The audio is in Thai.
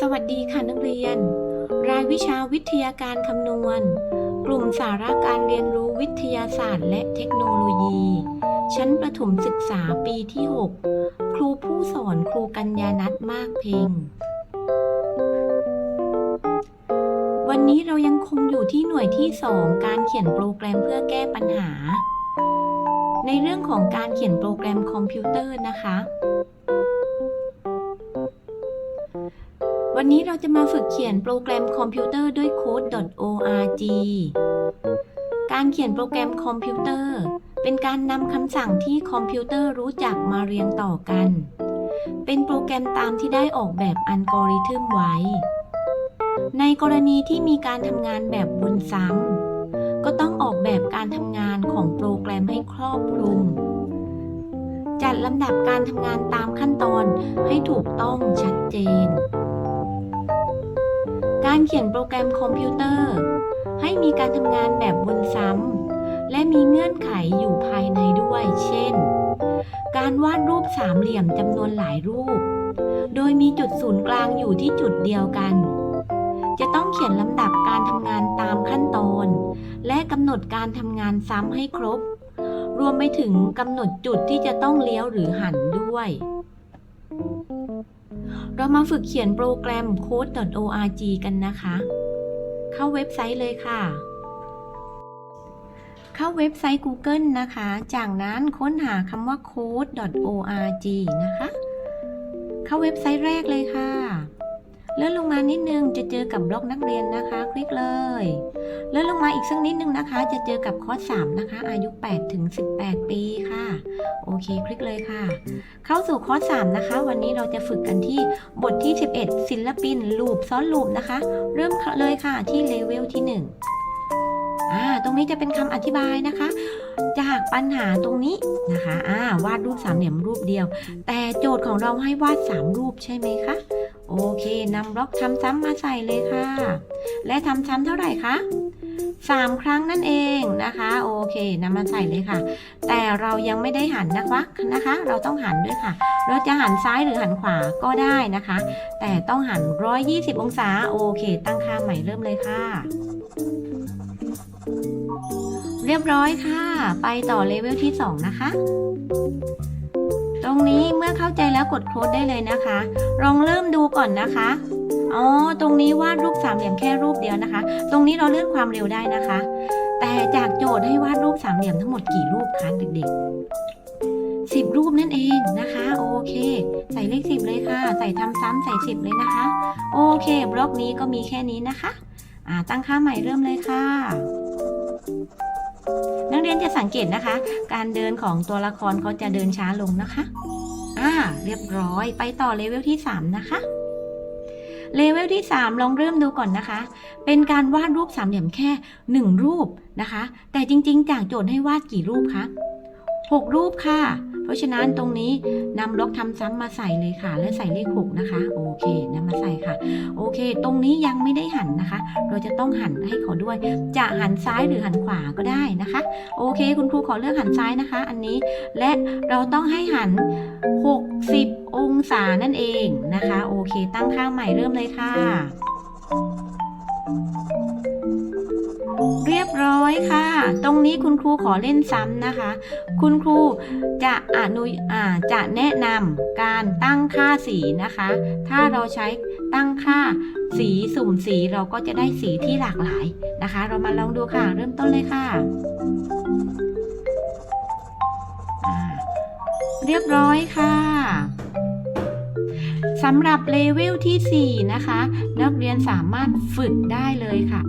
สวัสดีค่ะนักเรียน รายวิชาวิทยาการคำนวณ กลุ่มสาระการเรียนรู้วิทยาศาสตร์และเทคโนโลยี ชั้นประถมศึกษาปีที่ 6 ครูผู้สอนครูกัญญานัทมากเพ็ง วันนี้เรายังคงอยู่ที่หน่วยที่ 2 การเขียนโปรแกรมเพื่อแก้ปัญหา ในเรื่องของการเขียนโปรแกรมคอมพิวเตอร์นะคะ วันนี้เราจะมาฝึกเขียนโปรแกรมคอมพิวเตอร์ด้วย code.org การเขียนโปรแกรมคอมพิวเตอร์ เป็นการนำคำสั่งที่คอมพิวเตอร์รู้จักมาเรียงต่อกัน เป็นโปรแกรมตามที่ได้ออกแบบอัลกอริทึมไว้ ในกรณีที่มีการทำงานแบบวนซ้ำก็ต้องออกแบบการทำงานของโปรแกรมให้ครอบคลุม จัดลำดับการทำงานตามขั้นตอนให้ถูกต้องชัดเจน การเขียนโปรแกรมคอมพิวเตอร์ ให้มีการทำงานแบบวนซ้ำและมีเงื่อนไขอยู่ภายในด้วย เช่น การวาดรูปสามเหลี่ยมจำนวนหลายรูป โดยมีจุดศูนย์กลางอยู่ที่จุดเดียวกัน จะต้องเขียนลำดับการทำงานตามขั้นตอน และกำหนดการทำงานซ้ำให้ครบ รวมไปถึงกำหนดจุดที่จะต้องเลี้ยวหรือหันด้วย เรามาฝึกเขียนโปรแกรม code.org กันนะคะ เข้าเว็บไซต์เลยค่ะ เข้าเว็บไซต์ Google นะคะ จากนั้นค้นหาคำว่า code.org นะคะ เข้าเว็บไซต์แรกเลยค่ะ เลื่อนลงมานิดนึงจะเจอกับบล็อกนักเรียนนะคะ คลิกเลย เลื่อนลงมาอีกสักนิดนึงนะคะ จะเจอกับคอร์ส3นะคะ อายุ 8 ถึง 18 ปีค่ะ โอเค คลิกเลยค่ะ เข้าสู่คอร์ส3นะคะ วันนี้เราจะฝึกกันที่บทที่ 11 ศิลปิน ลูปซ้อนลูปนะคะ เริ่มเลยค่ะที่เลเวลที่ 1 อ่า ตรงนี้จะเป็นคำอธิบายนะคะจากปัญหาตรงนี้นะคะ อ่า วาดรูปสามเหลี่ยมรูปเดียว แต่โจทย์ของเราให้วาด3รูปใช่ไหมคะ โอเคนำบล็อกทำซ้ำมาใส่เลยค่ะ และทำซ้ำเท่าไหร่คะสามครั้งนั่นเองนะคะ โอเคนำมาใส่เลยค่ะ แต่เรายังไม่ได้หันนะคะนะคะ เราต้องหันด้วยค่ะ เราจะหันซ้ายหรือหันขวาก็ได้นะคะ แต่ต้องหัน 120 องศาโอเค ตั้งค่าใหม่เริ่มเลยค่ะ เรียบร้อยค่ะ ไปต่อเลเวลที่ 2 นะคะ ตรงนี้เมื่อเข้าใจแล้วกดโค้ดได้เลยนะคะ ลองเริ่มดูก่อนนะคะ อ๋อ ตรงนี้วาดรูปสามเหลี่ยมแค่รูปเดียวนะคะ ตรงนี้เราเลื่อนความเร็วได้นะคะ แต่จากโจทย์ให้วาดรูปสามเหลี่ยมทั้งหมดกี่รูปคะเด็กๆสิบรูปนั่นเองนะคะ โอเค ใส่เลขสิบเลยค่ะ ใส่ทำซ้ำใส่สิบเลยนะคะ โอเค บล็อกนี้ก็มีแค่นี้นะคะ อ่า ตั้งค่าใหม่เริ่มเลยค่ะ เรียนจะสังเกตนะคะ การเดินของตัวละครเขาจะเดินช้าลงนะคะ อ่า เรียบร้อย ไปต่อเลเวลที่ 3 นะคะ เลเวลที่ 3 ลองเริ่มดูก่อนนะคะ เป็นการวาดรูปสามเหลี่ยมแค่ 1 รูปนะคะ แต่จริง ๆ จากโจทย์ให้วาดกี่รูปคะ 6 รูปค่ะ เพราะฉะนั้นตรงนี้นำล็อกทำซ้ำมาใส่เลยค่ะ และใส่เลข 6 นะคะ โอเคนำมาใส่ค่ะ โอเค ตรงนี้ยังไม่ได้หันนะคะ เราจะต้องหันให้เขาด้วย จะหันซ้ายหรือหันขวาก็ได้นะคะ โอเค คุณครูขอเลือกหันซ้ายนะคะ อันนี้ และเราต้องให้หัน 60 องศานั่นเองนะคะ โอเค ตั้งค่าใหม่เริ่มเลยค่ะเรียบร้อยค่ะ ตรงนี้คุณครูขอเล่นซ้ำนะคะ คุณครูจะอนุอ่าจะแนะนำการตั้งค่าสีนะคะ ถ้าเราใช้ตั้งค่าสีสุ่มสีเราก็จะได้สีที่หลากหลายนะคะ เรามาลองดูค่ะ เริ่มต้นเลยค่ะเรียบร้อยค่ะสำหรับเลเวลที่ 4 นะคะ นักเรียนสามารถฝึกได้เลยค่ะ